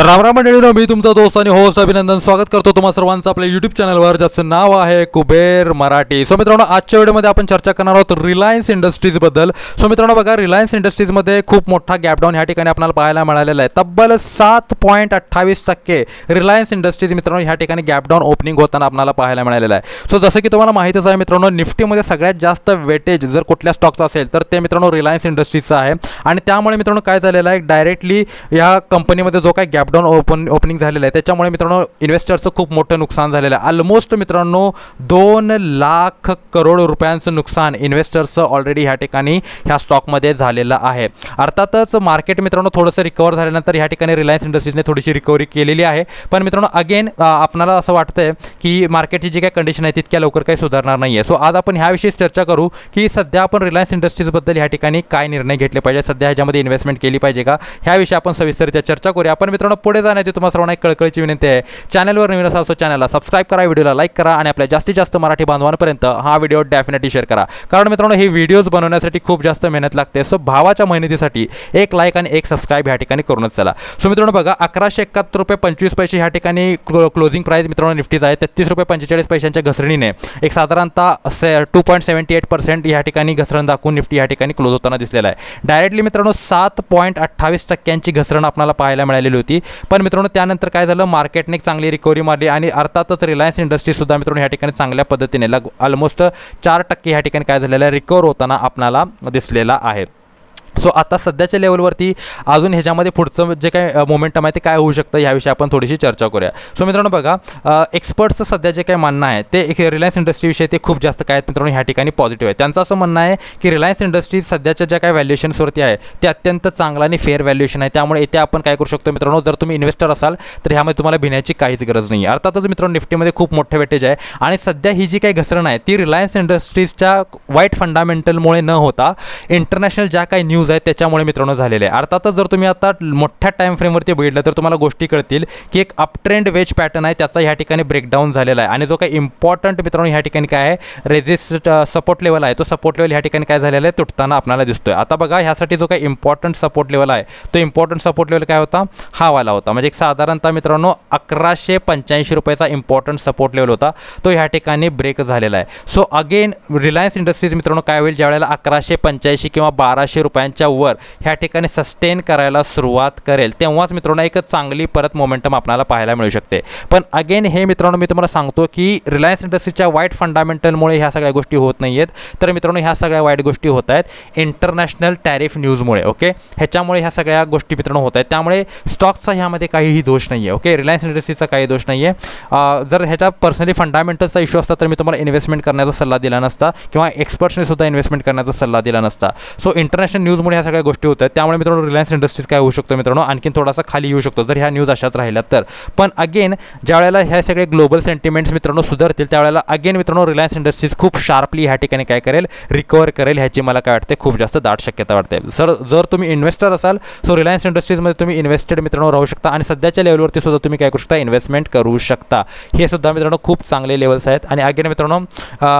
तर रामराम मंडळीनं मी तुमचा दोस्त आणि होस्ट अभिनंदन. स्वागत करतो तुम्हा सर्वांचं आपल्या युट्यूब चॅनलवर ज्याचं नाव आहे कुबेर मराठी. सो मित्रांनो आजच्या व्हिडिओमध्ये आपण चर्चा करणार आहोत रिलायन्स इंडस्ट्रीजबद्दल सो मित्रांनो बघा रिलायन्स इंडस्ट्रीजमध्ये खूप मोठा गॅपडाऊन ह्या ठिकाणी आपल्याला पाहायला मिळालेला आहे. तब्बल सात पॉईंट अठ्ठावीस टक्के रिलायन्स इंडस्ट्रीज मित्रांनो ह्या ठिकाणी गॅपडाऊन ओपनिंग होताना आपल्याला पाहायला मिळालेलं आहे. सो जसं की तुम्हाला माहितीच आहे मित्रांनो निफ्टीमध्ये सगळ्यात जास्त वेटेज जर कुठल्या स्टॉकचा असेल तर ते मित्रांनो रिलायन्स इंडस्ट्रीजचं आहे. आणि त्यामुळे मित्रांनो काय झालेलं आहे? डायरेक्टली या कंपनीमध्ये जो काय गॅप गॅपडाऊन ओपन ओपनिंग झालेलं आहे. त्याच्यामुळे मित्रांनो इन्व्हेस्टरचं खूप मोठं नुकसान झालेलं आहे. ऑलमोस्ट मित्रांनो दोन लाख करोड रुपयांचं नुकसान इन्व्हेस्टर्सचं ऑलरेडी ह्या ठिकाणी ह्या स्टॉकमध्ये झालेलं आहे. अर्थातच मार्केट मित्रांनो थोडंसं रिकवर झाल्यानंतर ह्या ठिकाणी रिलायन्स इंडस्ट्रीजने थोडीशी रिकव्हरी केलेली आहे. पण मित्रांनो अगेन आपणाला असं वाटतंय की मार्केटची जी काही कंडिशन आहे तितक्या लवकर काही सुधारणार नाही आहे सो आज आपण ह्याविषयी चर्चा करू की सध्या आपण रिलायन्स इंडस्ट्रीजबद्दल ह्या ठिकाणी काय निर्णय घेतले पाहिजे? सध्या ह्याच्यामध्ये इन्व्हेस्टमेंट केली पाहिजे का? ह्याविषयी आपण सविस्तरित्या चर्चा करूया. आपण मित्रांनो पुढे जाण्याची तुम्हाला सर्वांना एक कळकळीची विनंती आहे. चॅनलवर नवीन असाल असतो चॅनलला सबस्क्राईब करा व्हिडिओला लाईक करा आणि आपल्या जास्तीत जास्त मराठी बांधवांपर्यंत हा व्हिडिओ डेफिनेटली शेअर करा. कारण मित्रांनो हे व्हिडिओज बनवण्यासाठी खूप जास्त मेहनत लागते. सो भावाच्या मेहनतीसाठी एक लाईक आणि एक सबस्क्राईब ह्या ठिकाणी करूनच चला. सो मित्रांनो बघा अकराशे एकाहत्तर रुपये पंचवीस पैसे ह्या ठिकाणी क्लोजिंग प्राईस मित्रांनो निफ्टीज आहे. तेहतीस रुपये पंचेचाळीस पैशांच्या घसरणीने एक साधारणतः से two point seventy eight percent ह्या ठिकाणी घसरण दाखवून निफ्टी ह्या ठिकाणी क्लोज होताना दिसलेला आहे. डायरेक्टली मित्रांनो सात पॉईंट अठ्ठावीस टक्क्यांची घसरण आपल्याला पाहायला मिळालेली होती. पण मित्रांनो त्यानंतर काय झालं? मार्केटने चांगली रिकव्हरी मारली आणि अर्थातच रिलायन्स इंडस्ट्रीसुद्धा मित्रांनो ह्या ठिकाणी चांगल्या पद्धतीने लग ऑलमोस्ट चार टक्के ह्या ठिकाणी काय झालेलं आहे? रिकवर होताना आपणाला दिसलेला आहे. सो आता सध्याच्या लेवलवरती अजून ह्याच्यामध्ये पुढचं जे काय मोमेंटम आहे ते काय होऊ शकतं याविषयी आपण थोडीशी चर्चा करूया. सो मित्रांनो बघा एक्सपर्ट्सचं सध्या जे काय म्हणणं आहे ते एक रिलायन्स इंडस्ट्रीविषयी ते खूप जास्त काय आहेत मित्रांनो ह्या ठिकाणी पॉझिटिव्ह आहे. त्यांचं असं म्हणणं आहे की रिलायन्स इंडस्ट्रीज सध्याच्या ज्या काय व्हॅल्युएशन्सवरती आहे ते अत्यंत चांगलं आणि फेअर व्हॅल्युएशन आहे. त्यामुळे येथे आपण काय करू शकतो मित्रांनो जर तुम्ही इन्व्हेस्टर असाल तर ह्यामध्ये तुम्हाला भिण्याची काहीच गरज नाही आहे अर्थातच मित्रांनो निफ्टीमध्ये खूप मोठं वेटेज आहे आणि सध्या ही जी काही घसरण आहे ती रिलायन्स इंडस्ट्रीजच्या वाईट फंडामेंटलमुळे न होता इंटरनॅशनल ज्या काही न्यूज आहेत त्याच्यामुळे मित्रांनो झालेले आहे. अर्थातच जर तुम्ही आता मोठ्या टाईम फ्रेमवरती बघितलं तर तुम्हाला गोष्टी कळतील की एक अपट्रेंड वेज पॅटर्न आहे त्याचा ह्या ठिकाणी ब्रेकडाऊन झालेला आहे. आणि जो काही इम्पॉर्टंट मित्रांनो ह्या ठिकाणी काय आहे रेजिस्ट सपोर्ट लेवल आहे तो सपोर्ट लेवल ह्या ठिकाणी काय झालेला आहे तुटताना आपल्याला दिसतोय. आता बघा ह्यासाठी जो काही इम्पॉर्टंट सपोर्ट लेवल आहे तो इम्पॉर्टंट सपोर्ट लेवल काय होता? हा वाला होता. म्हणजे एक साधारणतः मित्रांनो अकराशे पंच्याऐंशी रुपयाचा इम्पॉर्टंट सपोर्ट लेवल होता. तो ह्या ठिकाणी ब्रेक झालेला आहे. सो अगेन रिलायन्स इंडस्ट्रीज मित्रांनो काय होईल? ज्यावेळेला अकराशे पंच्याऐंशी किंवा बाराशे रुपयांच्या वर ह्या ठिकाणी सस्टेन करायला सुरुवात करेल. तेव्हाच मित्रांनो एक चांगली परत मोमेंटम आपल्याला पाहायला मिळू शकते. पण अगेन हे मित्रांनो मी तुम्हाला सांगतो की रिलायन्स इंडस्ट्रीच्या वाईट फंडामेंटलमुळे ह्या सगळ्या गोष्टी होत नाही आहेत तर मित्रांनो ह्या सगळ्या वाईट गोष्टी होत आहेत. इंटरनॅशनल टॅरिफ न्यूजमुळे ओके ह्याच्यामुळे ह्या सगळ्या गोष्टी मित्रांनो होत आहेत. त्यामुळे स्टॉकचा ह्यामध्ये काहीही दोष नाही आहे ओके रिलायन्स इंडस्ट्रीचा काही दोष नाही आहे जर ह्याच्या पर्सनली फंडामेंटलचा इश्यू असता तर मी तुम्हाला इन्व्हेस्टमेंट करण्याचा सल्ला दिला नसता किंवा एक्सपर्ट्सने सुद्धा इन्व्हेस्टमेंट करण्याचा सल्ला दिला नसता. सो इंटरनॅशनल न्यूजमुळे ह्या सगळ्या गोष्टी होत आहेत त्यामुळे मित्रांनो रिलायन्स इंडस्ट्रीज काय होऊ शकतो मित्रांनो? आणखीन थोडासा खाली येऊ शकतो. जर ह्या न्यूज अशाच राहिल्या तर. पण अगेन ज्या वेळेला ह्या सगळे ग्लोबल सेंटिमेंट्स मित्रांनो सुधारतील त्यावेळेला अगेन मित्रांनो रिलायन्स इंडस्ट्रीज खूप शार्पली ह्या ठिकाणी काय करेल? रिकवर करेल ह्याची मला काय वाटते खूप जास्त दाट शक्यता वाटते. सर जर तुम्ही इन्व्हेस्टर असाल सो रिलायन्स इंडस्ट्रीजमध्ये तुम्ही इन्व्हेस्टेड मित्रांनो राहू शकता आणि सध्याच्या लेवलवरती सुद्धा तुम्ही काय करू शकता? इन्व्हेस्टमेंट करू शकता. हे सुद्धा मित्रांनो खूप चांगले लेवल्स आहेत. आणि अगेन मित्रांनो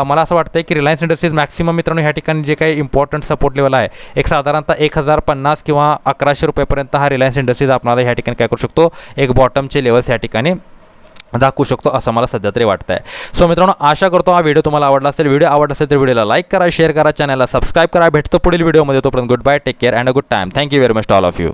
मला असं वाटतं की रिलायन्स इंडस्ट्रीज मॅक्सिमम मित्रांनो ह्या ठिकाणी जे काही इम्पॉर्टंट सपोर्ट लेवल आहे एक साधारण साधारणतः एक हजार पन्नास किंवा अकराशे रुपयेपर्यंत हा रिलायन्स इंडस्ट्रीज आपणाला ह्या ठिकाणी काय करू शकतो? एक बॉटमचे लेवल्स या ठिकाणी दाखवू शकतो असं मला सध्या तरी वाटतं आहे सो मित्रांनो आशा करतो हा व्हिडिओ तुम्हाला आवडला असेल. व्हिडिओ आवडला असेल तर व्हिडिओला लाईक करा शेअर करा चॅनलला सबस्क्राईब करा. भेटतो पुढील व्हिडिओमध्ये तोपर्यंत good bye take care and a good time thank you very much all of you